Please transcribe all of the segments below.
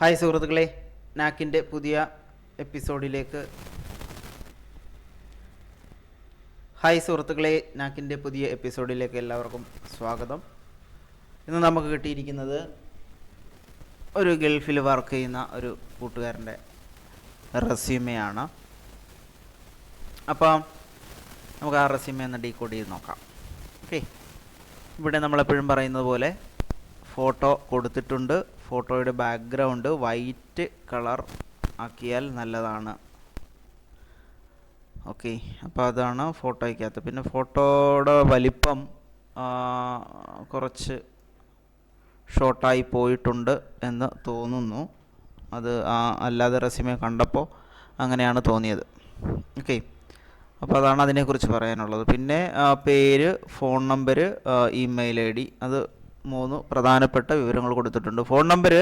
Hi സുഹൃത്തുക്കളെ നാക്കിന്റെ പുതിയ എപ്പിസോഡിലേക്ക്. ഹായ് സുഹൃത്തുക്കളെ നാക്കിന്റെ പുതിയ എപ്പിസോഡിലേക്ക് എല്ലാവർക്കും സ്വാഗതം. ഇന്ന് നമുക്ക് കിട്ടിയിരിക്കുന്നത് ഒരു ഗൾഫിൽ വർക്ക് ചെയ്യുന്ന ഒരു കൂട്ടുകാരന്റെ റെസ്യൂമെയാണ്. അപ്പം നമുക്ക് ആ റെസ്യൂമെ ഒന്ന് ഡീകോഡ് ചെയ്ത് നോക്കാം. ഓക്കെ. ഇവിടെ നമ്മളെപ്പോഴും പറയുന്നത് പോലെ ഫോട്ടോ കൊടുത്തിട്ടുണ്ട്. ഫോട്ടോയുടെ ബാക്ക്ഗ്രൗണ്ട് വൈറ്റ് കളർ ആക്കിയാൽ നല്ലതാണ്. ഓക്കെ അപ്പോൾ അതാണ് ഫോട്ടോയ്ക്കകത്ത്. പിന്നെ ഫോട്ടോയുടെ വലിപ്പം കുറച്ച് ഷോർട്ടായി പോയിട്ടുണ്ട് എന്ന് തോന്നുന്നു. അത് ആ, അല്ലാതെ റെസ്യൂമെ കണ്ടപ്പോൾ അങ്ങനെയാണ് തോന്നിയത്. ഓക്കെ അപ്പോൾ അതാണ് അതിനെക്കുറിച്ച് പറയാനുള്ളത്. പിന്നെ പേര് phone number email I D അത് മൂന്ന് പ്രധാനപ്പെട്ട വിവരങ്ങൾ കൊടുത്തിട്ടുണ്ട്. ഫോൺ നമ്പർ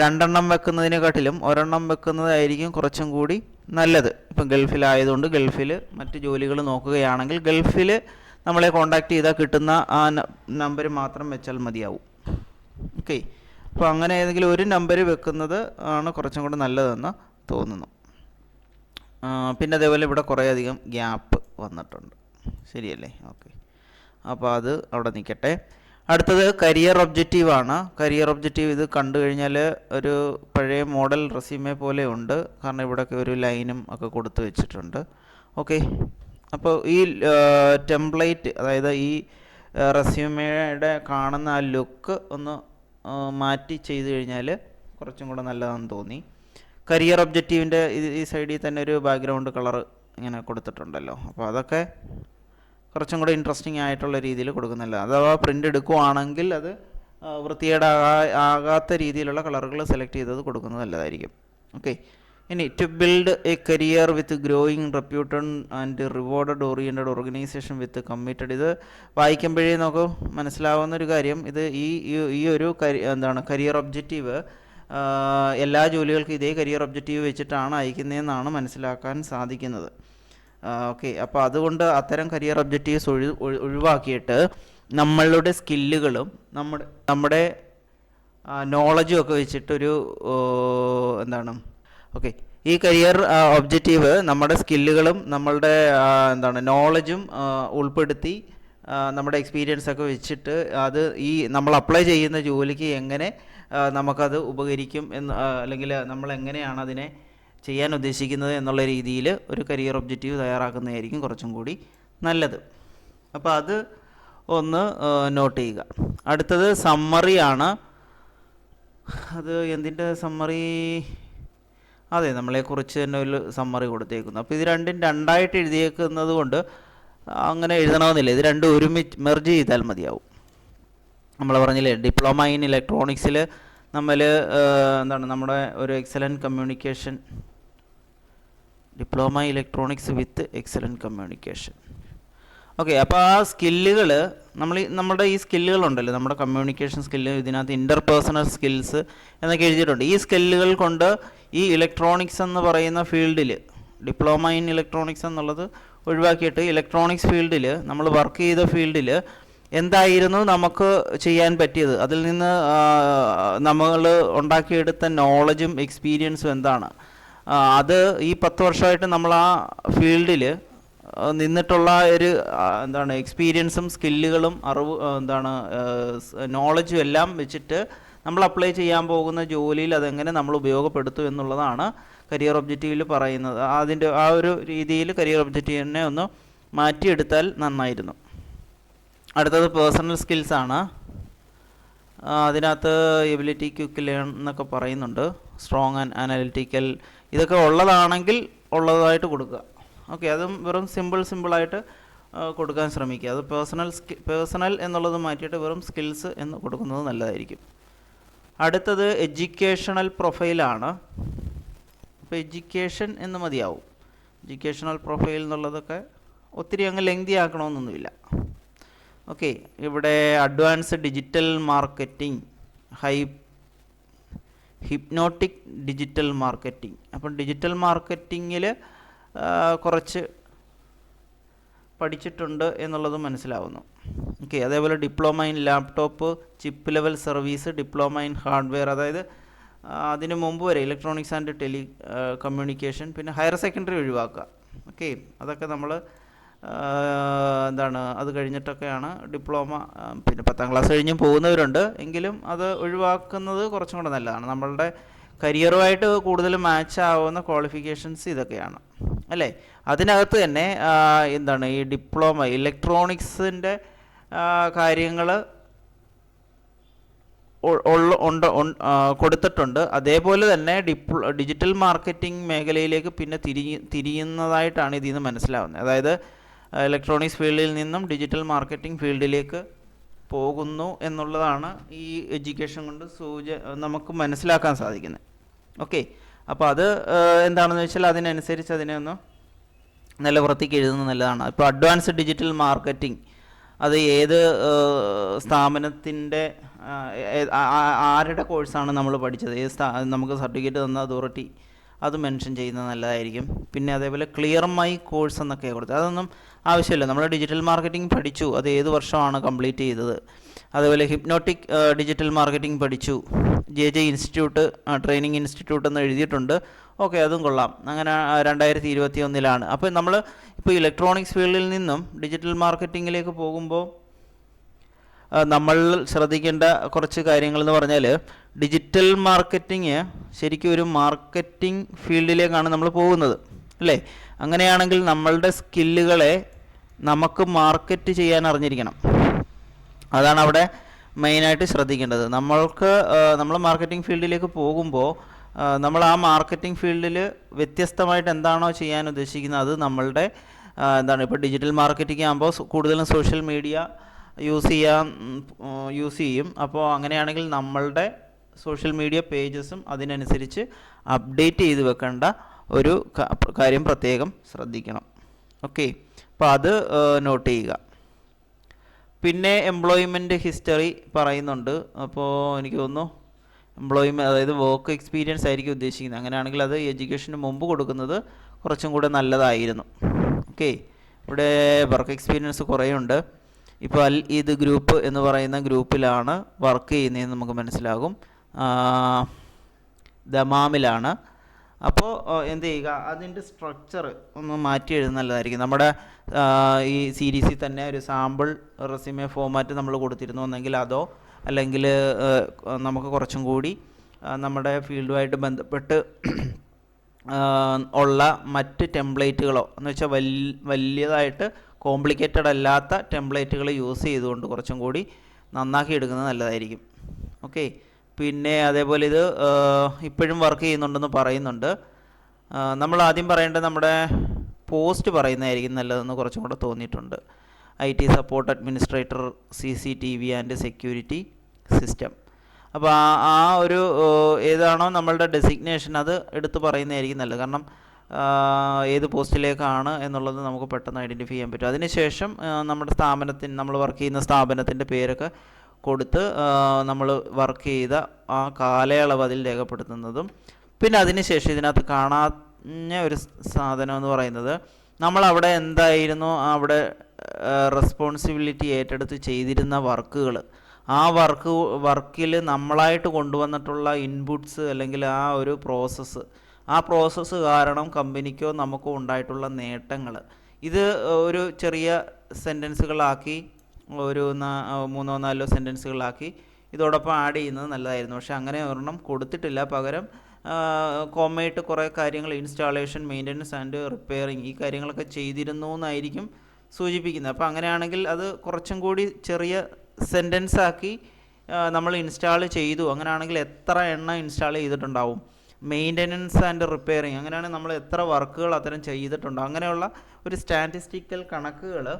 രണ്ടെണ്ണം വെക്കുന്നതിനെക്കാട്ടിലും ഒരെണ്ണം വെക്കുന്നതായിരിക്കും കുറച്ചും കൂടി നല്ലത്. ഇപ്പം ഗൾഫിലായതുകൊണ്ട് ഗൾഫിൽ മറ്റ് ജോലികൾ നോക്കുകയാണെങ്കിൽ ഗൾഫിൽ നമ്മളെ കോൺടാക്റ്റ് ചെയ്താൽ കിട്ടുന്ന ആ നമ്പർ മാത്രം വെച്ചാൽ മതിയാവും. ഓക്കെ. അപ്പോൾ അങ്ങനെ ഏതെങ്കിലും ഒരു നമ്പർ വെക്കുന്നത് ആണ് കുറച്ചും കൂടി നല്ലതെന്ന് തോന്നുന്നു. പിന്നെ അതേപോലെ ഇവിടെ കുറേയധികം ഗ്യാപ്പ് വന്നിട്ടുണ്ട്. ശരിയല്ലേ? ഓക്കെ. അപ്പോൾ അത് അവിടെ നിൽക്കട്ടെ. അടുത്തത് കരിയർ ഒബ്ജക്റ്റീവ് ആണ്. കരിയർ ഒബ്ജക്റ്റീവ് ഇത് കണ്ടു കഴിഞ്ഞാൽ ഒരു പഴയ മോഡൽ റെസ്യൂമെ പോലെ ഉണ്ട്. കാരണം ഇവിടെയൊക്കെ ഒരു ലൈനും ഒക്കെ കൊടുത്തു വെച്ചിട്ടുണ്ട്. ഓക്കെ അപ്പോൾ ഈ ടെംപ്ലേറ്റ് അതായത് ഈ റെസ്യൂമയുടെ കാണുന്ന ആ ലുക്ക് ഒന്ന് മാറ്റി ചെയ്തു കഴിഞ്ഞാൽ കുറച്ചും കൂടെ നല്ലതാണെന്ന് തോന്നി. കരിയർ ഒബ്ജക്റ്റീവിന്റെ ഈ സൈഡിൽ തന്നെ ഒരു ബാക്ക്ഗ്രൗണ്ട് കളർ ഇങ്ങനെ കൊടുത്തിട്ടുണ്ടല്ലോ. അപ്പോൾ അതൊക്കെ കുറച്ചും കൂടെ ഇൻട്രസ്റ്റിംഗ് ആയിട്ടുള്ള രീതിയിൽ കൊടുക്കുന്നില്ല. അഥവാ പ്രിന്റ് എടുക്കുവാണെങ്കിൽ അത് വൃത്തികേട് ആകാത്ത രീതിയിലുള്ള കളറുകൾ സെലക്ട് ചെയ്തത് കൊടുക്കുന്നത് നല്ലതായിരിക്കും. ഓക്കെ ഇനി to build a career with growing reputed and rewarded oriented organisation with committed ഇത് വായിക്കുമ്പോഴേ നമുക്ക് മനസ്സിലാവുന്ന ഒരു കാര്യം. ഇത് ഈ- ഈ ഒരു കരി എന്താണ് കരിയർ ഒബ്ജക്റ്റീവ് എല്ലാ ജോലികൾക്കും ഇതേ കരിയർ ഒബ്ജക്റ്റീവ് വെച്ചിട്ടാണ് അയക്കുന്നതെന്നാണ് മനസ്സിലാക്കാൻ സാധിക്കുന്നത്. ഓക്കെ. അപ്പോൾ അതുകൊണ്ട് അത്തരം കരിയർ ഒബ്ജക്റ്റീവ്സ് ഒഴി ഒഴി- ഒഴിവാക്കിയിട്ട് നമ്മളുടെ സ്കില്ലുകളും നമ്മുടെ നമ്മുടെ നോളജും ഒക്കെ വെച്ചിട്ടൊരു എന്താണ്? ഓക്കെ. ഈ കരിയർ ഒബ്ജക്റ്റീവ് നമ്മുടെ സ്കില്ലുകളും നമ്മളുടെ എന്താണ് നോളജും ഉൾപ്പെടുത്തി നമ്മുടെ എക്സ്പീരിയൻസ് ഒക്കെ വെച്ചിട്ട് അത് ഈ നമ്മൾ അപ്ലൈ ചെയ്യുന്ന ജോലിക്ക് എങ്ങനെ നമുക്കത് ഉപകരിക്കും എന്ന് അല്ലെങ്കിൽ നമ്മൾ എങ്ങനെയാണ് അതിനെ ചെയ്യാൻ ഉദ്ദേശിക്കുന്നത് എന്നുള്ള രീതിയിൽ ഒരു കരിയർ ഒബ്ജക്റ്റീവ് തയ്യാറാക്കുന്നതായിരിക്കും കുറച്ചും കൂടി നല്ലത്. അപ്പോൾ അത് ഒന്ന് നോട്ട് ചെയ്യുക. അടുത്തത് സമ്മറിയാണ് അത് എന്തിന്റെ സമ്മറി അതെ നമ്മളെക്കുറിച്ച് തന്നെ ഒരു സമ്മറി കൊടുത്തേക്കുന്നു. അപ്പോൾ ഇത് രണ്ടും രണ്ടായിട്ട് എഴുതിയേക്കുന്നത് കൊണ്ട് അങ്ങനെ എഴുതണമെന്നില്ല. ഇത് രണ്ടും ഒരുമിച്ച് മെർജ് ചെയ്താൽ മതിയാവും. നമ്മൾ പറഞ്ഞില്ലേ ഡിപ്ലോമ ഇൻ ഇലക്ട്രോണിക്സിൽ നമ്മൾ എന്താണ് നമ്മുടെ ഒരു excellent communication diploma electronics with excellent communication. Okay അപ്പോൾ ആ സ്കില്ലുകൾ നമ്മൾ നമ്മുടെ ഈ സ്കില്ലുകളുണ്ടല്ലോ നമ്മുടെ കമ്മ്യൂണിക്കേഷൻ സ്കില്ല് ഇതിനകത്ത് ഇന്റർപേഴ്സണൽ സ്കിൽസ് എന്നൊക്കെ എഴുതിയിട്ടുണ്ട്. ഈ സ്കില്ലുകൾ കൊണ്ട് ഈ ഇലക്ട്രോണിക്സ് എന്ന് പറയുന്ന ഫീൽഡിൽ ഡിപ്ലോമ ഇൻ ഇലക്ട്രോണിക്സ് എന്നുള്ളത് ഒഴിവാക്കിയിട്ട് ഇലക്ട്രോണിക്സ് ഫീൽഡിൽ നമ്മൾ വർക്ക് ചെയ്ത ഫീൽഡിൽ എന്തായിരുന്നു നമുക്ക് ചെയ്യാൻ പറ്റിയത്? അതിൽ നിന്ന് നമ്മൾ ഉണ്ടാക്കിയെടുത്ത നോളജും എക്സ്പീരിയൻസും എന്താണ്? അത് ഈ പത്ത് വർഷമായിട്ട് നമ്മൾ ആ ഫീൽഡിൽ നിന്നിട്ടുള്ള ഒരു എന്താണ് എക്സ്പീരിയൻസും സ്കില്ലുകളും അറിവ് എന്താണ് നോളജും എല്ലാം വെച്ചിട്ട് നമ്മൾ അപ്ലൈ ചെയ്യാൻ പോകുന്ന ജോലിയിൽ അതെങ്ങനെ നമ്മൾ ഉപയോഗപ്പെടുത്തും എന്നുള്ളതാണ് കരിയർ ഒബ്ജക്റ്റീവിൽ പറയുന്നത്. അതിന്റെ ആ ഒരു രീതിയിൽ കരിയർ ഒബ്ജക്റ്റീവിനെ ഒന്ന് മാറ്റിയെടുത്താൽ നന്നായിരുന്നു. അടുത്തത് പേഴ്സണൽ സ്കിൽസാണ് അതിനകത്ത് എബിലിറ്റി ക്യുക്ക് ലേൺ എന്നൊക്കെ പറയുന്നുണ്ട്. സ്ട്രോങ് ആൻഡ് അനാലിറ്റിക്കൽ ഇതൊക്കെ ഉള്ളതാണെങ്കിൽ ഉള്ളതായിട്ട് കൊടുക്കുക. ഓക്കെ അതും വെറും സിമ്പിൾ സിമ്പിളായിട്ട് കൊടുക്കാൻ ശ്രമിക്കുക. അത് പേഴ്സണൽ സ്കി പേഴ്സണൽ എന്നുള്ളത് മാറ്റിയിട്ട് വെറും സ്കിൽസ് എന്ന് കൊടുക്കുന്നത് നല്ലതായിരിക്കും. അടുത്തത് എഡ്യൂക്കേഷണൽ പ്രൊഫൈലാണ് അപ്പോൾ എഡ്യൂക്കേഷൻ എന്ന് മതിയാവും. എഡ്യൂക്കേഷണൽ പ്രൊഫൈൽ എന്നുള്ളതൊക്കെ ഒത്തിരി അങ്ങ് ലെങ്തി ആക്കണമെന്നൊന്നുമില്ല ഓക്കെ ഇവിടെ advance digital marketing high hypnotic digital marketing അപ്പം ഡിജിറ്റൽ മാർക്കറ്റിങ്ങിൽ കുറച്ച് പഠിച്ചിട്ടുണ്ട് എന്നുള്ളത് മനസ്സിലാവുന്നു. ഓക്കെ അതേപോലെ diploma in laptop chip level service diploma in hardware അതായത് അതിന് മുമ്പ് വരെ ഇലക്ട്രോണിക്സ് ആൻഡ് ടെലി കമ്മ്യൂണിക്കേഷൻ പിന്നെ ഹയർ സെക്കൻഡറി ഒഴിവാക്കുക. ഓക്കെ അതൊക്കെ നമ്മൾ എന്താണ് അത് കഴിഞ്ഞിട്ടൊക്കെയാണ് ഡിപ്ലോമ പിന്നെ പത്താം ക്ലാസ് കഴിഞ്ഞും പോകുന്നവരുണ്ട്. എങ്കിലും അത് ഒഴിവാക്കുന്നത് കുറച്ചും കൂടെ നല്ലതാണ്. നമ്മളുടെ കരിയറുമായിട്ട് കൂടുതൽ മാച്ച് ആവുന്ന ക്വാളിഫിക്കേഷൻസ് ഇതൊക്കെയാണ്. അല്ലേ? അതിനകത്ത് തന്നെ എന്താണ് ഈ ഡിപ്ലോമ ഇലക്ട്രോണിക്സിന്റെ കാര്യങ്ങൾ ഉള്ള ഉണ്ട് കൊടുത്തിട്ടുണ്ട്. അതേപോലെ തന്നെ ഡിപ്ലോ ഡിജിറ്റൽ മാർക്കറ്റിംഗ് മേഖലയിലേക്ക് പിന്നെ തിരി തിരിയുന്നതായിട്ടാണ് ഇതിൽ നിന്ന് മനസ്സിലാവുന്നത്. അതായത് ഇലക്ട്രോണിക്സ് ഫീൽഡിൽ നിന്നും ഡിജിറ്റൽ മാർക്കറ്റിംഗ് ഫീൽഡിലേക്ക് പോകുന്നു എന്നുള്ളതാണ് ഈ എഡ്യൂക്കേഷൻ കൊണ്ട് സൂച നമുക്ക് മനസ്സിലാക്കാൻ സാധിക്കുന്നത് ഓക്കെ അപ്പോൾ അത് എന്താണെന്ന് വെച്ചാൽ അതിനനുസരിച്ച് അതിനെ ഒന്ന് നല്ല വൃത്തിക്ക് എഴുതുന്നത് നല്ലതാണ്. ഇപ്പോൾ അഡ്വാൻസ് ഡിജിറ്റൽ മാർക്കറ്റിംഗ് അത് ഏത് സ്ഥാപനത്തിന്റെ ആരുടെ കോഴ്സാണ് നമ്മൾ പഠിച്ചത്? ഏത് നമുക്ക് സർട്ടിഫിക്കറ്റ് തന്ന അതോറിറ്റി അത് മെൻഷൻ ചെയ്യുന്നത് നല്ലതായിരിക്കും. പിന്നെ അതേപോലെ ക്ലിയർ മൈ കോഴ്സ് എന്നൊക്കെ കൊടുത്തത് അതൊന്നും ആവശ്യമില്ല. നമ്മൾ ഡിജിറ്റൽ മാർക്കറ്റിംഗ് പഠിച്ചു. അത് ഏത് വർഷമാണ് കംപ്ലീറ്റ് ചെയ്തത്? അതേപോലെ ഹിപ്നോട്ടിക് ഡിജിറ്റൽ മാർക്കറ്റിംഗ് പഠിച്ചു. J J institute training institute എന്ന് എഴുതിയിട്ടുണ്ട്. ഓക്കെ അതും കൊള്ളാം. അങ്ങനെ രണ്ടായിരത്തി ഇരുപത്തി ഒന്നിലാണ് അപ്പോൾ നമ്മൾ ഇപ്പോൾ ഇലക്ട്രോണിക്സ് ഫീൽഡിൽ നിന്നും ഡിജിറ്റൽ മാർക്കറ്റിങ്ങിലേക്ക് പോകുമ്പോൾ നമ്മൾ ശ്രദ്ധിക്കേണ്ട കുറച്ച് കാര്യങ്ങൾ എന്ന് പറഞ്ഞാൽ ഡിജിറ്റൽ മാർക്കറ്റിംഗ് ശരിക്കും ഒരു മാർക്കറ്റിംഗ് ഫീൽഡിലേക്കാണ് നമ്മൾ പോകുന്നത് അല്ലേ? അങ്ങനെയാണെങ്കിൽ നമ്മളുടെ സ്കില്ലുകളെ നമുക്ക് മാർക്കറ്റ് ചെയ്യാൻ അറിഞ്ഞിരിക്കണം. അതാണ് അവിടെ മെയിനായിട്ട് ശ്രദ്ധിക്കേണ്ടത്. നമ്മൾക്ക് നമ്മൾ മാർക്കറ്റിംഗ് ഫീൽഡിലേക്ക് പോകുമ്പോൾ നമ്മൾ ആ മാർക്കറ്റിംഗ് ഫീൽഡിൽ വ്യത്യസ്തമായിട്ട് എന്താണോ ചെയ്യാൻ ഉദ്ദേശിക്കുന്നത് അത് നമ്മളുടെ എന്താണ് ഇപ്പോൾ ഡിജിറ്റൽ മാർക്കറ്റിംഗ് ആകുമ്പോൾ കൂടുതലും സോഷ്യൽ മീഡിയ യൂസ് ചെയ്യാൻ യൂസ് ചെയ്യും. അപ്പോൾ അങ്ങനെയാണെങ്കിൽ നമ്മളുടെ സോഷ്യൽ മീഡിയ പേജസും അതിനനുസരിച്ച് അപ്ഡേറ്റ് ചെയ്ത് വെക്കേണ്ട ഒരു കാര്യം പ്രത്യേകം ശ്രദ്ധിക്കണം. ഓക്കെ അപ്പോൾ അത് നോട്ട് ചെയ്യുക. പിന്നെ എംപ്ലോയ്മെന്റ് ഹിസ്റ്ററി പറയുന്നുണ്ട്. അപ്പോൾ എനിക്ക് തോന്നുന്നു എംപ്ലോയ്മെന്റ് അതായത് വർക്ക് എക്സ്പീരിയൻസ് ആയിരിക്കും ഉദ്ദേശിക്കുന്നത്. അങ്ങനെയാണെങ്കിൽ അത് എഡ്യൂക്കേഷന് മുമ്പ് കൊടുക്കുന്നത് കുറച്ചും കൂടെ നല്ലതായിരുന്നു. ഓക്കെ ഇവിടെ വർക്ക് എക്സ്പീരിയൻസ് കുറേ ഉണ്ട് ഇപ്പോൾ അൽ ഈദ് ഗ്രൂപ്പ് എന്ന് പറയുന്ന ഗ്രൂപ്പിലാണ് വർക്ക് ചെയ്യുന്നതെന്ന് നമുക്ക് മനസ്സിലാകും. ദമാമിലാണ്. അപ്പോൾ എന്ത് ചെയ്യുക? അതിന്റെ സ്ട്രക്ചർ ഒന്ന് മാറ്റി എഴുതുന്ന നല്ലതായിരിക്കും. നമ്മുടെ ഈ സീരീസിൽ തന്നെ ഒരു സാമ്പിൾ റെസ്യൂമേ ഫോമാറ്റ് നമ്മൾ കൊടുത്തിരുന്നു. എന്നെങ്കിൽ അതോ അല്ലെങ്കിൽ നമുക്ക് കുറച്ചും കൂടി നമ്മുടെ ഫീൽഡുമായിട്ട് ബന്ധപ്പെട്ട് ഉള്ള മറ്റ് ടെംപ്ലേറ്റുകളോ എന്ന് വെച്ചാൽ വലിയ വലിയതായിട്ട് കോംപ്ലിക്കേറ്റഡ് അല്ലാത്ത ടെംപ്ലേറ്റുകൾ യൂസ് ചെയ്തുകൊണ്ട് കുറച്ചും കൂടി നന്നാക്കി എടുക്കുന്നത് നല്ലതായിരിക്കും. ഓക്കെ പിന്നെ അതേപോലെ ഇത് ഇപ്പോഴും വർക്ക് ചെയ്യുന്നുണ്ടെന്ന് പറയുന്നുണ്ട്. നമ്മൾ ആദ്യം പറയേണ്ടത് നമ്മുടെ പോസ്റ്റ് പറയുന്നതായിരിക്കും നല്ലതെന്ന് കുറച്ചും കൂടെ തോന്നിയിട്ടുണ്ട്. I T support administrator C C T V and security system അപ്പോൾ ആ ഒരു ഏതാണോ നമ്മളുടെ ഡെസിഗ്നേഷൻ അത് എടുത്ത് പറയുന്നതായിരിക്കും നല്ലത്. കാരണം ഏത് പോസ്റ്റിലേക്കാണ് എന്നുള്ളത് നമുക്ക് പെട്ടെന്ന് ഐഡന്റിഫൈ ചെയ്യാൻ പറ്റും. അതിനുശേഷം നമ്മുടെ സ്ഥാപനത്തിന് നമ്മൾ വർക്ക് ചെയ്യുന്ന സ്ഥാപനത്തിന്റെ പേരൊക്കെ കൊടുത്ത് നമ്മൾ വർക്ക് ചെയ്ത ആ കാലയളവ് അതിൽ രേഖപ്പെടുത്തുന്നതും പിന്നെ അതിനുശേഷം ഇതിനകത്ത് കാണാഞ്ഞ ഒരു സാധനം എന്ന് പറയുന്നത് നമ്മൾ അവിടെ എന്തായിരുന്നു അവിടെ റെസ്പോൺസിബിലിറ്റി ഏറ്റെടുത്ത് ചെയ്തിരുന്ന വർക്കുകൾ ആ വർക്ക് വർക്കിൽ നമ്മളായിട്ട് കൊണ്ടുവന്നിട്ടുള്ള ഇൻപുട്സ് അല്ലെങ്കിൽ ആ ഒരു പ്രോസസ്സ് ആ പ്രോസസ്സ് കാരണം കമ്പനിക്കോ നമുക്കോ ഉണ്ടായിട്ടുള്ള നേട്ടങ്ങൾ ഇത് ഒരു ചെറിയ സെന്റൻസുകളാക്കി ഒരു മൂന്നോ നാലോ സെന്റൻസുകളാക്കി ഇതോടൊപ്പം ആഡ് ചെയ്യുന്നത് നല്ലതായിരുന്നു. പക്ഷേ അങ്ങനെ ഒരെണ്ണം കൊടുത്തിട്ടില്ല. പകരം കോമയിട്ട് കുറേ കാര്യങ്ങൾ ഇൻസ്റ്റാളേഷൻ മെയിന്റനൻസ് ആൻഡ് റിപ്പയറിങ് ഈ കാര്യങ്ങളൊക്കെ ചെയ്തിരുന്നു എന്നായിരിക്കും സൂചിപ്പിക്കുന്നത്. അപ്പോൾ അങ്ങനെയാണെങ്കിൽ അത് കുറച്ചും കൂടി ചെറിയ സെന്റൻസാക്കി നമ്മൾ ഇൻസ്റ്റാൾ ചെയ്തു. അങ്ങനെയാണെങ്കിൽ എത്ര എണ്ണം ഇൻസ്റ്റാൾ ചെയ്തിട്ടുണ്ടാവും? മെയിന്റനൻസ് ആൻഡ് റിപ്പയറിങ് അങ്ങനെയാണ് നമ്മൾ എത്ര വർക്കുകൾ അത്തരം ചെയ്തിട്ടുണ്ടോ. അങ്ങനെയുള്ള ഒരു സ്റ്റാറ്റിസ്റ്റിക്കൽ കണക്കുകൾ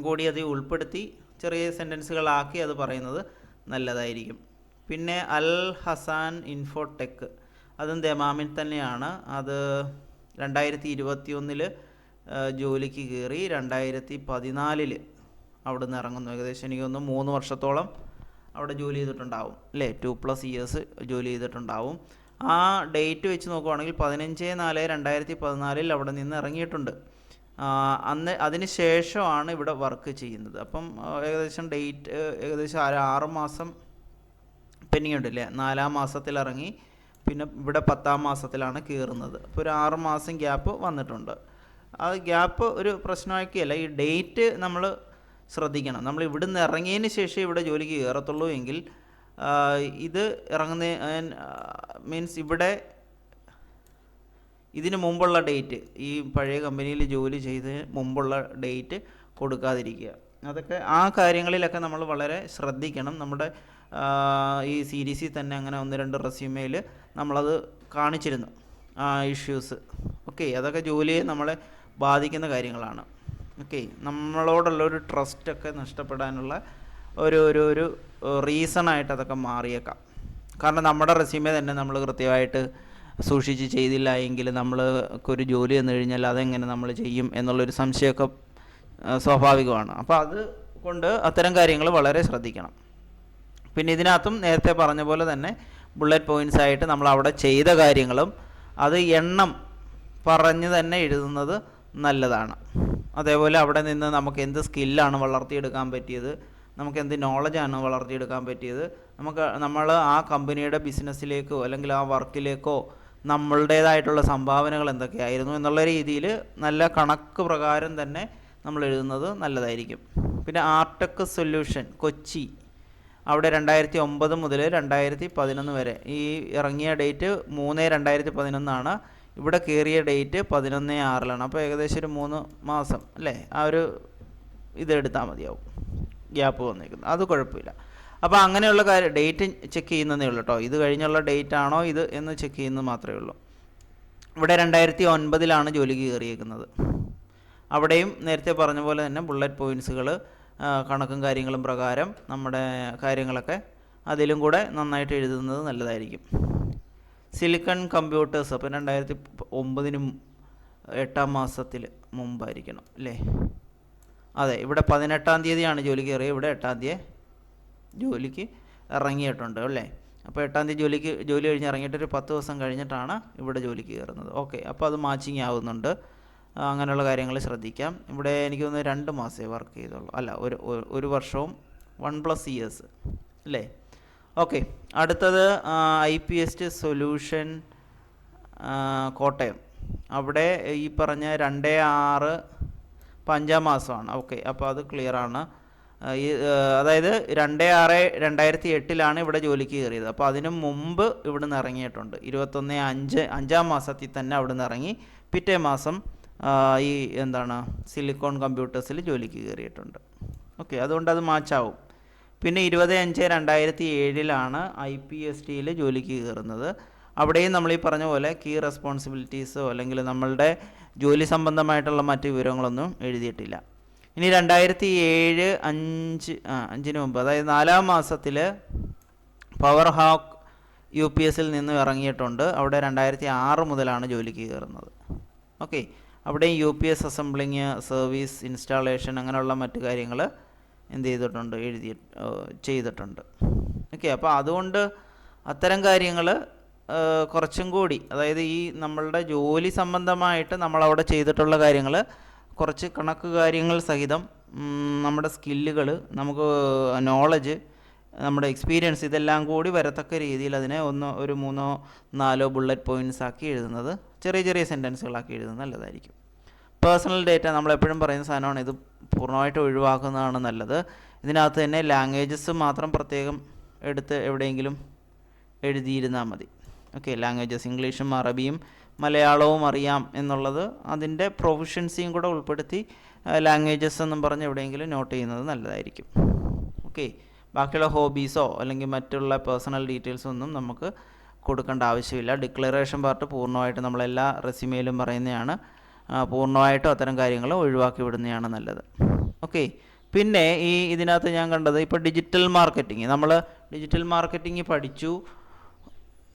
കൂടി അത് ഉൾപ്പെടുത്തി ചെറിയ സെന്റൻസുകളാക്കി അത് പറയുന്നത് നല്ലതായിരിക്കും. പിന്നെ അൽ ഹസാൻ ഇൻഫോടെക് അതും ദമാമിൽ തന്നെയാണ്. അത് രണ്ടായിരത്തി ഇരുപത്തി ഒന്നിൽ ജോലിക്ക് കയറി രണ്ടായിരത്തി പതിനാലിൽ അവിടെ നിന്ന് ഇറങ്ങുന്നു. ഏകദേശം എനിക്ക് തോന്നുന്നു മൂന്ന് വർഷത്തോളം അവിടെ ജോലി ചെയ്തിട്ടുണ്ടാവും. അല്ലേ? ടു പ്ലസ് ഇയേഴ്സ് ജോലി ചെയ്തിട്ടുണ്ടാവും. ആ ഡേറ്റ് വെച്ച് നോക്കുവാണെങ്കിൽ പതിനഞ്ച് നാല് രണ്ടായിരത്തി പതിനാലിൽ അവിടെ നിന്ന് ഇറങ്ങിയിട്ടുണ്ട്. അന്ന് അതിന് ശേഷമാണ് ഇവിടെ വർക്ക് ചെയ്യുന്നത്. അപ്പം ഏകദേശം ഡേറ്റ് ഏകദേശം ആറ് മാസം പെൻഡിങ് ഉണ്ടല്ലേ നാലാം മാസത്തിൽ ഇറങ്ങി പിന്നെ ഇവിടെ പത്താം മാസത്തിലാണ് കയറുന്നത്. അപ്പോൾ ഒരു ആറ് മാസം ഗ്യാപ്പ് വന്നിട്ടുണ്ട്. ആ ഗ്യാപ്പ് ഒരു പ്രശ്നമാക്കിയല്ല ഈ ഡേറ്റ് നമ്മൾ ശ്രദ്ധിക്കണം. നമ്മൾ ഇവിടുന്ന് ഇറങ്ങിയതിന് ശേഷം ഇവിടെ ജോലിക്ക് കയറത്തുള്ളൂ എങ്കിൽ ഇത് ഇറങ്ങുന്ന മീൻസ് ഇവിടെ ഇതിന് മുമ്പുള്ള ഡേറ്റ് ഈ പഴയ കമ്പനിയിൽ ജോലി ചെയ്ത് മുമ്പുള്ള ഡേറ്റ് കൊടുക്കാതിരിക്കുക. അതൊക്കെ ആ കാര്യങ്ങളിലൊക്കെ നമ്മൾ വളരെ ശ്രദ്ധിക്കണം. നമ്മുടെ ഈ സീരീസിൽ തന്നെ അങ്ങനെ ഒന്ന് രണ്ട് റെസ്യൂമേൽ നമ്മളത് കാണിച്ചിരുന്നു. ആ ഇഷ്യൂസ് ഓക്കെ അതൊക്കെ ജോലിയെ നമ്മളെ ബാധിക്കുന്ന കാര്യങ്ങളാണ്. ഓക്കെ നമ്മളോടുള്ള ഒരു ട്രസ്റ്റൊക്കെ നഷ്ടപ്പെടാനുള്ള ഒരു ഒരു ഒരു റീസണായിട്ട് അതൊക്കെ മാറിയേക്കാം. കാരണം നമ്മുടെ റെസ്യൂമെ തന്നെ നമ്മൾ കൃത്യമായിട്ട് സൂക്ഷിച്ച് ചെയ്തില്ല എങ്കിൽ നമ്മൾക്കൊരു ജോലി എന്ന് കഴിഞ്ഞാൽ അതെങ്ങനെ നമ്മൾ ചെയ്യും എന്നുള്ളൊരു സംശയമൊക്കെ സ്വാഭാവികമാണ്. അപ്പോൾ അത് കൊണ്ട് അത്തരം കാര്യങ്ങൾ വളരെ ശ്രദ്ധിക്കണം. പിന്നെ ഇതിനകത്തും നേരത്തെ പറഞ്ഞ പോലെ തന്നെ ബുള്ളറ്റ് പോയിന്റ്സ് ആയിട്ട് നമ്മൾ അവിടെ ചെയ്ത കാര്യങ്ങളും അത് എണ്ണം പറഞ്ഞ് തന്നെ എഴുതുന്നത് നല്ലതാണ്. അതേപോലെ അവിടെ നിന്ന് നമുക്ക് എന്ത് സ്കില്ലാണ് വളർത്തിയെടുക്കാൻ പറ്റിയത് നമുക്ക് എന്ത് നോളജാണ് വളർത്തിയെടുക്കാൻ പറ്റിയത് നമുക്ക് നമ്മൾ ആ കമ്പനിയുടെ ബിസിനസ്സിലേക്കോ അല്ലെങ്കിൽ ആ വർക്കിലേക്കോ നമ്മളുടേതായിട്ടുള്ള സംഭാവനകൾ എന്തൊക്കെയായിരുന്നു എന്നുള്ള രീതിയിൽ നല്ല കണക്ക് പ്രകാരം തന്നെ നമ്മൾ എഴുതുന്നത് നല്ലതായിരിക്കും. പിന്നെ ആർടെക് സൊല്യൂഷൻ കൊച്ചി. അവിടെ രണ്ടായിരത്തി ഒമ്പത് മുതൽ രണ്ടായിരത്തി പതിനൊന്ന് വരെ. ഈ ഇറങ്ങിയ ഡേറ്റ് മൂന്ന് രണ്ടായിരത്തി പതിനൊന്നാണ് ഇവിടെ കയറിയ ഡേറ്റ് പതിനൊന്ന് ആറിലാണ്. അപ്പോൾ ഏകദേശം ഒരു മൂന്ന് മാസം അല്ലേ? ആ ഒരു ഇതെടുത്താൽ മതിയാവും. ഗ്യാപ്പ് വന്നേക്കുന്നത് അത് കുഴപ്പമില്ല. അപ്പോൾ അങ്ങനെയുള്ള കാര്യം ഡേറ്റ് ചെക്ക് ചെയ്യുന്നതേ ഉള്ളൂ കേട്ടോ ഇത് കഴിഞ്ഞുള്ള ഡേറ്റ് ആണോ ഇത് എന്ന് ചെക്ക് ചെയ്യുന്നത് മാത്രമേ ഉള്ളൂ. ഇവിടെ രണ്ടായിരത്തി ഒൻപതിലാണ് ജോലിക്ക് കയറിയേക്കുന്നത്. അവിടെയും നേരത്തെ പറഞ്ഞ പോലെ തന്നെ ബുള്ളറ്റ് പോയിൻസുകൾ കണക്കും കാര്യങ്ങളും പ്രകാരം നമ്മുടെ കാര്യങ്ങളൊക്കെ അതിലും കൂടെ നന്നായിട്ട് എഴുതുന്നത് നല്ലതായിരിക്കും. സിലിക്കൺ കമ്പ്യൂട്ടേഴ്സ് അപ്പം രണ്ടായിരത്തി ഒമ്പതിന് എട്ടാം മാസത്തിൽ മുമ്പായിരിക്കണം അല്ലേ? അതെ ഇവിടെ പതിനെട്ടാം തീയതിയാണ് ജോലി കയറിയത് ഇവിടെ എട്ടാം തീയതി ജോലിക്ക് ഇറങ്ങിയിട്ടുണ്ട് അല്ലേ? അപ്പോൾ എട്ടാം തീയതി ജോലിക്ക് ജോലി കഴിഞ്ഞ് ഇറങ്ങിയിട്ട് ഒരു പത്ത് ദിവസം കഴിഞ്ഞിട്ടാണ് ഇവിടെ ജോലിക്ക് കയറുന്നത്. ഓക്കെ അപ്പോൾ അത് മാച്ചിങ് ആവുന്നുണ്ട്. അങ്ങനെയുള്ള കാര്യങ്ങൾ ശ്രദ്ധിക്കാം. ഇവിടെ എനിക്ക് തോന്നുന്നു രണ്ട് മാസമേ വർക്ക് ചെയ്തുള്ളൂ. അല്ല ഒരു ഒരു- വർഷവും വൺ പ്ലസ് ഇയേഴ്സ് അല്ലേ? ഓക്കെ അടുത്തത് I P S solution Kottayam. അവിടെ ഈ പറഞ്ഞ രണ്ട് ആറ് അപ്പം അഞ്ചാം മാസമാണ്. ഓക്കെ അപ്പോൾ അത് ക്ലിയർ ആണ്. ഈ അതായത് രണ്ട് ആറ് രണ്ടായിരത്തി എട്ടിലാണ് ഇവിടെ ജോലിക്ക് കയറിയത്. അപ്പോൾ അതിന് മുമ്പ് ഇവിടെ നിന്ന് ഇറങ്ങിയിട്ടുണ്ട്. ഇരുപത്തൊന്ന് അഞ്ച് അഞ്ചാം മാസത്തിൽ തന്നെ അവിടെ നിന്ന് ഇറങ്ങി പിറ്റേ മാസം ഈ എന്താണ് സിലിക്കോൺ കമ്പ്യൂട്ടേഴ്സിൽ ജോലിക്ക് കയറിയിട്ടുണ്ട്. ഓക്കെ അതുകൊണ്ട് അത് മാച്ചാവും. പിന്നെ ഇരുപത് അഞ്ച് രണ്ടായിരത്തി ഏഴിലാണ് ഐ പി എസ് ടിയിൽ ജോലിക്ക് കയറുന്നത്. അവിടെയും നമ്മൾ ഈ പറഞ്ഞ പോലെ കീ റെസ്പോൺസിബിലിറ്റീസോ അല്ലെങ്കിൽ നമ്മളുടെ ജോലി സംബന്ധമായിട്ടുള്ള മറ്റ് വിവരങ്ങളൊന്നും എഴുതിയിട്ടില്ല. ഇനി രണ്ടായിരത്തി ഏഴ് അഞ്ച് അഞ്ചിന് മുമ്പ് അതായത് നാലാം മാസത്തിൽ പവർ ഹാക്ക് യു പി എസിൽ നിന്ന് ഇറങ്ങിയിട്ടുണ്ട്. അവിടെ രണ്ടായിരത്തി ആറ് മുതലാണ് ജോലിക്ക് കയറുന്നത്. ഓക്കെ. അവിടെയും U P S assembling service installation അങ്ങനെയുള്ള മറ്റു കാര്യങ്ങൾ എന്ത് ചെയ്തിട്ടുണ്ട് എഴുതി ചെയ്തിട്ടുണ്ട്. ഓക്കെ. അപ്പോൾ അതുകൊണ്ട് അത്തരം കാര്യങ്ങൾ കുറച്ചും കൂടി അതായത് ഈ നമ്മളുടെ ജോലി സംബന്ധമായിട്ട് നമ്മളവിടെ ചെയ്തിട്ടുള്ള കാര്യങ്ങൾ കുറച്ച് കണക്ക് കാര്യങ്ങൾ സഹിതം നമ്മുടെ സ്കില്ലുകൾ നമുക്ക് നോളജ് നമ്മുടെ എക്സ്പീരിയൻസ് ഇതെല്ലാം കൂടി വരത്തക്ക രീതിയിൽ അതിനെ ഒന്ന് ഒരു മൂന്നോ നാലോ ബുള്ളറ്റ് പോയിന്റ്സ് ആക്കി എഴുതുന്നത് ചെറിയ ചെറിയ സെന്റൻസുകളാക്കി എഴുതുന്നത് നല്ലതായിരിക്കും. പേഴ്സണൽ ഡേറ്റ നമ്മളെപ്പോഴും പറയുന്ന സാധനമാണ് ഇത് പൂർണമായിട്ട് ഒഴിവാക്കുന്നതാണ് നല്ലത്. ഇതിനകത്ത് തന്നെ ലാംഗ്വേജസ് മാത്രം പ്രത്യേകം എടുത്ത് എവിടെയെങ്കിലും എഴുതിയിരുന്നാൽ മതി. ഓക്കെ ലാംഗ്വേജസ് ഇംഗ്ലീഷും അറബിയും മലയാളവും അറിയാം എന്നുള്ളത് അതിന്റെ പ്രൊഫഷൻസിയും കൂടെ ഉൾപ്പെടുത്തി ലാംഗ്വേജസ് എന്നും പറഞ്ഞ് എവിടെയെങ്കിലും നോട്ട് ചെയ്യുന്നത് നല്ലതായിരിക്കും. ഓക്കെ ബാക്കിയുള്ള ഹോബീസോ അല്ലെങ്കിൽ മറ്റുള്ള പേഴ്സണൽ ഡീറ്റെയിൽസോ ഒന്നും നമുക്ക് കൊടുക്കേണ്ട ആവശ്യമില്ല. ഡിക്ലറേഷൻ പാർട്ട് പൂർണമായിട്ട് നമ്മളെല്ലാ റെസ്യൂമയിലും പറയുന്നതാണ്. പൂർണമായിട്ടും അത്തരം കാര്യങ്ങൾ ഒഴിവാക്കി വിടുന്നതാണ് നല്ലത്. ഓക്കെ പിന്നെ ഈ ഇതിനകത്ത് ഞാൻ കണ്ടത് ഇപ്പോൾ ഡിജിറ്റൽ മാർക്കറ്റിംഗ് നമ്മൾ ഡിജിറ്റൽ മാർക്കറ്റിംഗ് പഠിച്ചു.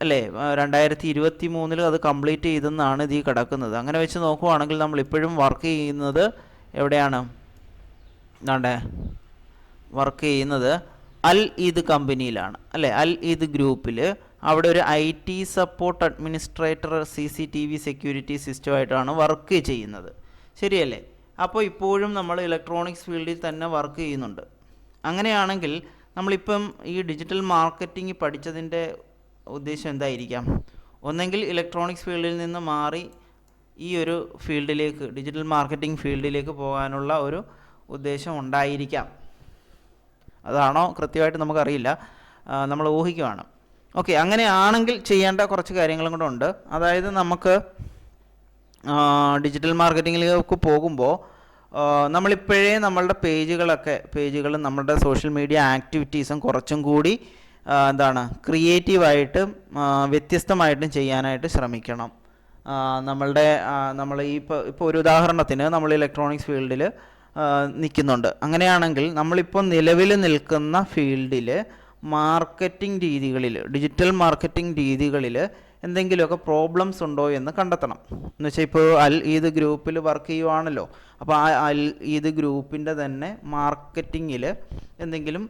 അല്ലേ? രണ്ടായിരത്തി ഇരുപത്തി മൂന്നിൽ അത് കംപ്ലീറ്റ് ചെയ്തെന്നാണ് ഇത് കിടക്കുന്നത്. അങ്ങനെ വെച്ച് നോക്കുവാണെങ്കിൽ നമ്മൾ ഇപ്പോഴും വർക്ക് ചെയ്യുന്നത് എവിടെയാണ്? എന്താണ്ടേ വർക്ക് ചെയ്യുന്നത് അൽ ഈദ് കമ്പനിയിലാണ്. അല്ലേ? അൽ ഈദ് ഗ്രൂപ്പിൽ അവിടെ ഒരു I T support administrator C C T V security സിസ്റ്റമായിട്ടാണ് work ചെയ്യുന്നത്. ശരിയല്ലേ? അപ്പോൾ ഇപ്പോഴും നമ്മൾ ഇലക്ട്രോണിക്സ് ഫീൽഡിൽ തന്നെ വർക്ക് ചെയ്യുന്നുണ്ട്. അങ്ങനെയാണെങ്കിൽ നമ്മളിപ്പം ഈ ഡിജിറ്റൽ മാർക്കറ്റിംഗ് പഠിച്ചതിന്റെ ഉദ്ദേശം എന്തായിരിക്കാം? ഒന്നെങ്കിൽ ഇലക്ട്രോണിക്സ് ഫീൽഡിൽ നിന്ന് മാറി ഈ ഒരു ഫീൽഡിലേക്ക് ഡിജിറ്റൽ മാർക്കറ്റിംഗ് ഫീൽഡിലേക്ക് പോകാനുള്ള ഒരു ഉദ്ദേശം ഉണ്ടായിരിക്കാം. അതാണോ കൃത്യമായിട്ട് നമുക്കറിയില്ല. നമ്മൾ ഊഹിക്കുവാണ്. ഓക്കെ അങ്ങനെയാണെങ്കിൽ ചെയ്യേണ്ട കുറച്ച് കാര്യങ്ങളും കൂടെ ഉണ്ട്. അതായത് നമുക്ക് ഡിജിറ്റൽ മാർക്കറ്റിങ്ങിലേക്ക് പോകുമ്പോൾ നമ്മളിപ്പോഴേ നമ്മളുടെ പേജുകളൊക്കെ പേജുകളും നമ്മളുടെ സോഷ്യൽ മീഡിയ ആക്ടിവിറ്റീസും കുറച്ചും കൂടി എന്താണ് ക്രിയേറ്റീവായിട്ടും വ്യത്യസ്തമായിട്ടും ചെയ്യാനായിട്ട് ശ്രമിക്കണം. നമ്മളുടെ നമ്മൾ ഈ ഇപ്പോൾ ഇപ്പോൾ ഒരു ഉദാഹരണത്തിന് നമ്മൾ ഇലക്ട്രോണിക്സ് ഫീൽഡിൽ നിൽക്കുന്നുണ്ട്. അങ്ങനെയാണെങ്കിൽ നമ്മളിപ്പോൾ നിലവിൽ നിൽക്കുന്ന ഫീൽഡിൽ മാർക്കറ്റിംഗ് രീതികളിൽ ഡിജിറ്റൽ മാർക്കറ്റിംഗ് രീതികളിൽ എന്തെങ്കിലുമൊക്കെ പ്രോബ്ലംസ് ഉണ്ടോ എന്ന് കണ്ടെത്തണം. എന്ന് വെച്ചാൽ ഇപ്പോൾ അൽ ഈദ് ഗ്രൂപ്പിൽ വർക്ക് ചെയ്യുവാണല്ലോ. അപ്പോൾ ആ അൽ ഈദ് ഗ്രൂപ്പിന്റെ തന്നെ മാർക്കറ്റിങ്ങിൽ എന്തെങ്കിലും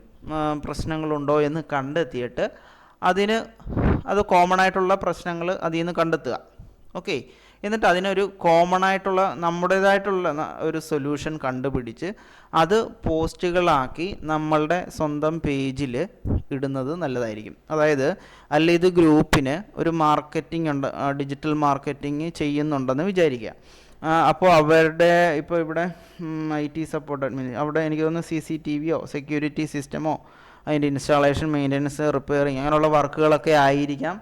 പ്രശ്നങ്ങളുണ്ടോ എന്ന് കണ്ടെത്തിയിട്ട് അതിന് അത് കോമൺ ആയിട്ടുള്ള പ്രശ്നങ്ങൾ അതിൽ നിന്ന് കണ്ടെത്തുക. ഓക്കെ എന്നിട്ട് അതിനൊരു കോമൺ ആയിട്ടുള്ള നമ്മുടേതായിട്ടുള്ള ഒരു സൊല്യൂഷൻ കണ്ടുപിടിച്ച് അത് പോസ്റ്റുകളാക്കി നമ്മളുടെ സ്വന്തം പേജിൽ ഇടുന്നത് നല്ലതായിരിക്കും. അതായത് അല്ല ഇത് ഗ്രൂപ്പിന് ഒരു മാർക്കറ്റിംഗ് ഉണ്ട് ഡിജിറ്റൽ മാർക്കറ്റിംഗ് ചെയ്യുന്നുണ്ടെന്ന് വിചാരിക്കുക. അപ്പോൾ അവരുടെ ഇപ്പോൾ ഇവിടെ ഐ ടി സപ്പോർട്ട് അഡ്മിൻ അവിടെ എനിക്ക് തോന്നുന്നു സി സി ടി വിയോ സെക്യൂരിറ്റി സിസ്റ്റമോ അതിന്റെ ഇൻസ്റ്റാളേഷൻ മെയിന്റനൻസ് റിപ്പയറിങ് അങ്ങനെയുള്ള വർക്കുകളൊക്കെ ആയിരിക്കാം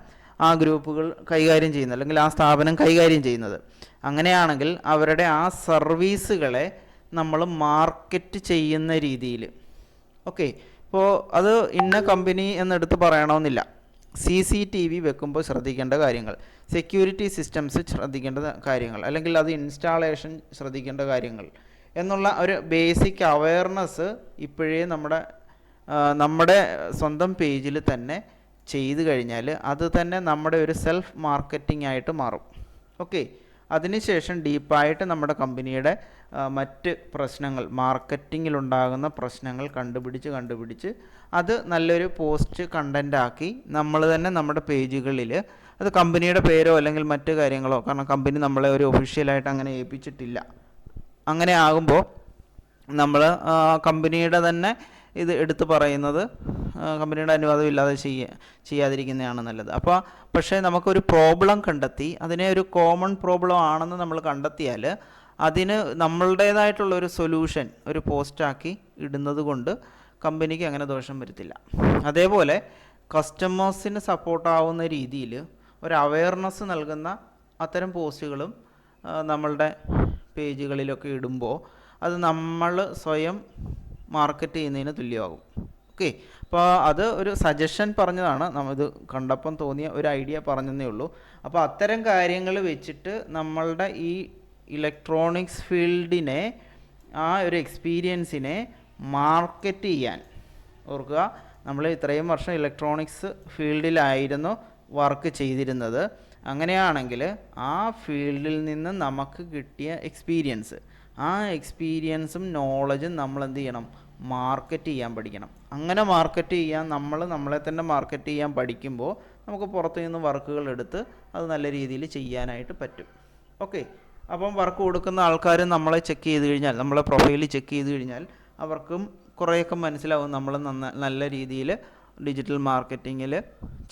ആ ഗ്രൂപ്പുകൾ കൈകാര്യം ചെയ്യുന്നത് അല്ലെങ്കിൽ ആ സ്ഥാപനം കൈകാര്യം ചെയ്യുന്നത്. അങ്ങനെയാണെങ്കിൽ അവരുടെ ആ സർവീസുകളെ നമ്മൾ മാർക്കറ്റ് ചെയ്യുന്ന രീതിയിൽ. ഓക്കെ ഇപ്പോൾ അത് ഇന്ന കമ്പനി എന്നെടുത്ത് പറയണമെന്നില്ല. സി സി ടി വി വെക്കുമ്പോൾ ശ്രദ്ധിക്കേണ്ട കാര്യങ്ങൾ. സെക്യൂരിറ്റി സിസ്റ്റംസ് ശ്രദ്ധിക്കേണ്ട കാര്യങ്ങൾ അല്ലെങ്കിൽ അത് ഇൻസ്റ്റാളേഷൻ ശ്രദ്ധിക്കേണ്ട കാര്യങ്ങൾ എന്നുള്ള ഒരു ബേസിക് അവയർനെസ് ഇപ്പോഴേ നമ്മുടെ നമ്മുടെ സ്വന്തം പേജിൽ തന്നെ ചെയ്തു കഴിഞ്ഞാൽ അത് തന്നെ നമ്മുടെ ഒരു സെൽഫ് മാർക്കറ്റിംഗ് ആയിട്ട് മാറും. ഓക്കെ അതിനുശേഷം ഡീപ്പായിട്ട് നമ്മുടെ കമ്പനിയുടെ മറ്റ് പ്രശ്നങ്ങൾ മാർക്കറ്റിങ്ങിലുണ്ടാകുന്ന പ്രശ്നങ്ങൾ കണ്ടുപിടിച്ച് കണ്ടുപിടിച്ച് അത് നല്ലൊരു പോസ്റ്റ് കണ്ടന്റ് ആക്കി നമ്മൾ തന്നെ നമ്മുടെ പേജുകളിൽ അത് കമ്പനിയുടെ പേരോ അല്ലെങ്കിൽ മറ്റ് കാര്യങ്ങളോ കാരണം കമ്പനി നമ്മളെ ഒരു ഒഫീഷ്യലായിട്ട് അങ്ങനെ ഏൽപ്പിച്ചിട്ടില്ല. അങ്ങനെ ആകുമ്പോൾ നമ്മൾ കമ്പനിയുടെ തന്നെ ഇത് എടുത്തു പറയുന്നത് കമ്പനിയുടെ അനുവാദം ഇല്ലാതെ ചെയ്യ ചെയ്യാതിരിക്കുന്നതാണ് നല്ലത്. അപ്പോൾ പക്ഷേ നമുക്കൊരു പ്രോബ്ലം കണ്ടെത്തി അതിനെ ഒരു കോമൺ പ്രോബ്ലം ആണെന്ന് നമ്മൾ കണ്ടെത്തിയാൽ അതിന് നമ്മളുടേതായിട്ടുള്ള ഒരു സൊല്യൂഷൻ ഒരു പോസ്റ്റാക്കി ഇടുന്നത് കൊണ്ട് കമ്പനിക്ക് അങ്ങനെ ദോഷം വരുത്തില്ല. അതേപോലെ കസ്റ്റമേഴ്സിന് സപ്പോർട്ടാവുന്ന രീതിയിൽ ഒരു അവയർനെസ് നൽകുന്ന അത്തരം പോസ്റ്റുകളും നമ്മളുടെ പേജുകളിലൊക്കെ ഇടുമ്പോൾ അത് നമ്മൾ സ്വയം മാർക്കറ്റ് ചെയ്യുന്നതിന് തുല്യമാകും. ഓക്കെ. അപ്പോൾ അത് ഒരു സജഷൻ പറഞ്ഞതാണ്. നമ്മൾ ഇത് കണ്ടപ്പം തോന്നിയ ഒരു ഐഡിയ പറഞ്ഞതേ ഉള്ളൂ. അപ്പോൾ അത്തരം കാര്യങ്ങൾ വെച്ചിട്ട് നമ്മളുടെ ഈ ഇലക്ട്രോണിക്സ് ഫീൽഡിനെ ആ ഒരു എക്സ്പീരിയൻസിനെ മാർക്കറ്റ് ചെയ്യാൻ ഓർക്കുക. നമ്മൾ ഇത്രയും വർഷം ഇലക്ട്രോണിക്സ് ഫീൽഡിലായിരുന്നു. വർക്ക് ചെയ്തിരുന്നത്. അങ്ങനെയാണെങ്കിൽ ആ ഫീൽഡിൽ നിന്ന് നമുക്ക് കിട്ടിയ എക്സ്പീരിയൻസ് ആ എക്സ്പീരിയൻസും നോളജും നമ്മൾ എന്ത് ചെയ്യണം? മാർക്കറ്റ് ചെയ്യാൻ പഠിക്കണം. അങ്ങനെ മാർക്കറ്റ് ചെയ്യാൻ നമ്മൾ നമ്മളെ തന്നെ മാർക്കറ്റ് ചെയ്യാൻ പഠിക്കുമ്പോൾ നമുക്ക് പുറത്തു നിന്ന് വർക്കുകൾ എടുത്ത് അത് നല്ല രീതിയിൽ ചെയ്യാനായിട്ട് പറ്റും. ഓക്കെ. അപ്പം വർക്ക് കൊടുക്കുന്ന ആൾക്കാർ നമ്മളെ ചെക്ക് ചെയ്ത് കഴിഞ്ഞാൽ നമ്മളെ പ്രൊഫൈൽ ചെക്ക് ചെയ്ത് കഴിഞ്ഞാൽ അവർക്കും കുറേയൊക്കെ മനസ്സിലാവും. നമ്മൾ നന്ന നല്ല രീതിയിൽ ഡിജിറ്റൽ മാർക്കറ്റിങ്ങിൽ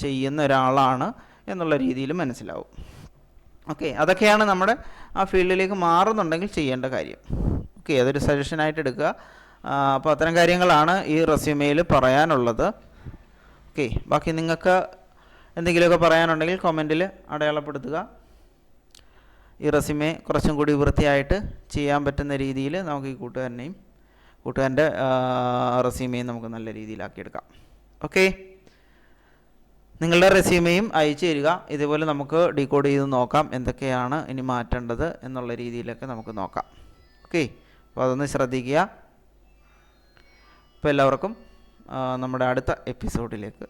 ചെയ്യുന്ന ഒരാളാണ് എന്നുള്ള രീതിയിൽ മനസ്സിലാവും. ഓക്കെ അതൊക്കെയാണ് നമ്മുടെ ആ ഫീൽഡിലേക്ക് മാറുന്നുണ്ടെങ്കിൽ ചെയ്യേണ്ട കാര്യം. ഓക്കെ അതൊരു സജഷനായിട്ട് എടുക്കുക. അപ്പോൾ അത്തരം കാര്യങ്ങളാണ് ഈ റെസ്യൂമെയിൽ പറയാനുള്ളത്. ഓക്കെ ബാക്കി നിങ്ങൾക്ക് എന്തെങ്കിലുമൊക്കെ പറയാനുണ്ടെങ്കിൽ കമന്റിൽ അടയാളപ്പെടുത്തുക. ഈ റെസ്യൂമെ കുറച്ചും കൂടി വൃത്തിയായിട്ട് ചെയ്യാൻ പറ്റുന്ന രീതിയിൽ നമുക്ക് ഈ കൂട്ടുകാരനെയും കൂട്ടുകാരന്റെ റെസ്യൂമെയും നമുക്ക് നല്ല രീതിയിലാക്കിയെടുക്കാം. ഓക്കെ? നിങ്ങളുടെ റെസ്യൂമയും അയച്ചു തരിക. ഇതുപോലെ നമുക്ക് ഡീകോഡ് ചെയ്ത് നോക്കാം എന്തൊക്കെയാണ് ഇനി മാറ്റേണ്ടത് എന്നുള്ള രീതിയിലൊക്കെ നമുക്ക് നോക്കാം. ഓക്കെ? അപ്പോൾ അതൊന്ന് ശ്രദ്ധിക്കുക. അപ്പോൾ എല്ലാവർക്കും നമ്മുടെ അടുത്ത എപ്പിസോഡിലേക്ക്